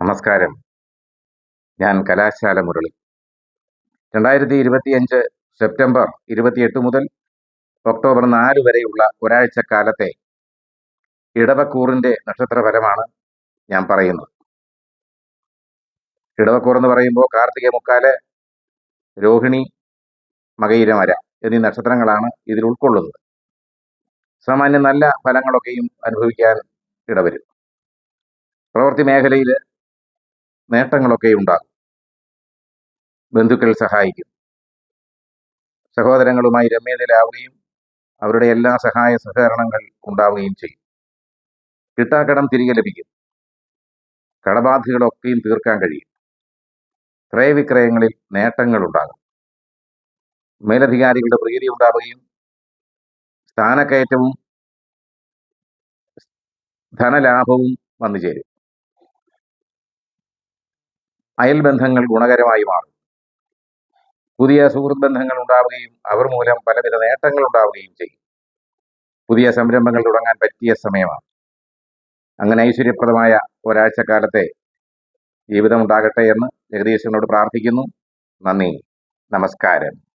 നമസ്കാരം. ഞാൻ കലാശാല മുരളി. രണ്ടായിരത്തി ഇരുപത്തിയഞ്ച് സെപ്റ്റംബർ ഇരുപത്തിയെട്ട് മുതൽ ഒക്ടോബർ നാല് വരെയുള്ള ഒരാഴ്ച കാലത്തെ ഇടവക്കൂറിന്റെ നക്ഷത്രഫലമാണ് ഞാൻ പറയുന്നത്. ഇടവക്കൂർ എന്ന് പറയുമ്പോൾ കാർത്തിക മുക്കാൽ രോഹിണി മകയിരമര എന്നീ നക്ഷത്രങ്ങളാണ് ഇതിൽ ഉൾക്കൊള്ളുന്നത്. സാമാന്യം നല്ല ഫലങ്ങളൊക്കെയും അനുഭവിക്കാൻ ഇടവരും. പ്രവൃത്തി മേഖലയിൽ നേട്ടങ്ങളൊക്കെ ഉണ്ടാകും ബന്ധുക്കൾ സഹായിക്കും. സഹോദരങ്ങളുമായി രമ്യതയിലാവുകയും അവരുടെ എല്ലാ സഹായ സഹകരണങ്ങൾ ഉണ്ടാവുകയും ചെയ്യും. കിട്ടാക്കടം തിരികെ ലഭിക്കും. കടബാധ്യതകളൊക്കെയും തീർക്കാൻ കഴിയും. ക്രയവിക്രയങ്ങളിൽ നേട്ടങ്ങൾ ഉണ്ടാകും. മേലധികാരികളുടെ പ്രീതി ഉണ്ടാവുകയും സ്ഥാനക്കയറ്റവും ധനലാഭവും വന്നു ചേരും. അയൽബന്ധങ്ങൾ ഗുണകരമായി മാറും. പുതിയ സുഹൃത്ത് ബന്ധങ്ങൾ ഉണ്ടാവുകയും അവർ മൂലം പലവിധ നേട്ടങ്ങൾ ഉണ്ടാവുകയും ചെയ്യും. പുതിയ സംരംഭങ്ങൾ തുടങ്ങാൻ പറ്റിയ സമയമാണ്. അങ്ങനെ ഐശ്വര്യപ്രദമായ ഒരാഴ്ചക്കാലത്തെ ജീവിതം ഉണ്ടാകട്ടെ എന്ന് ജഗദീശനോട് പ്രാർത്ഥിക്കുന്നു. നന്ദി. നമസ്കാരം.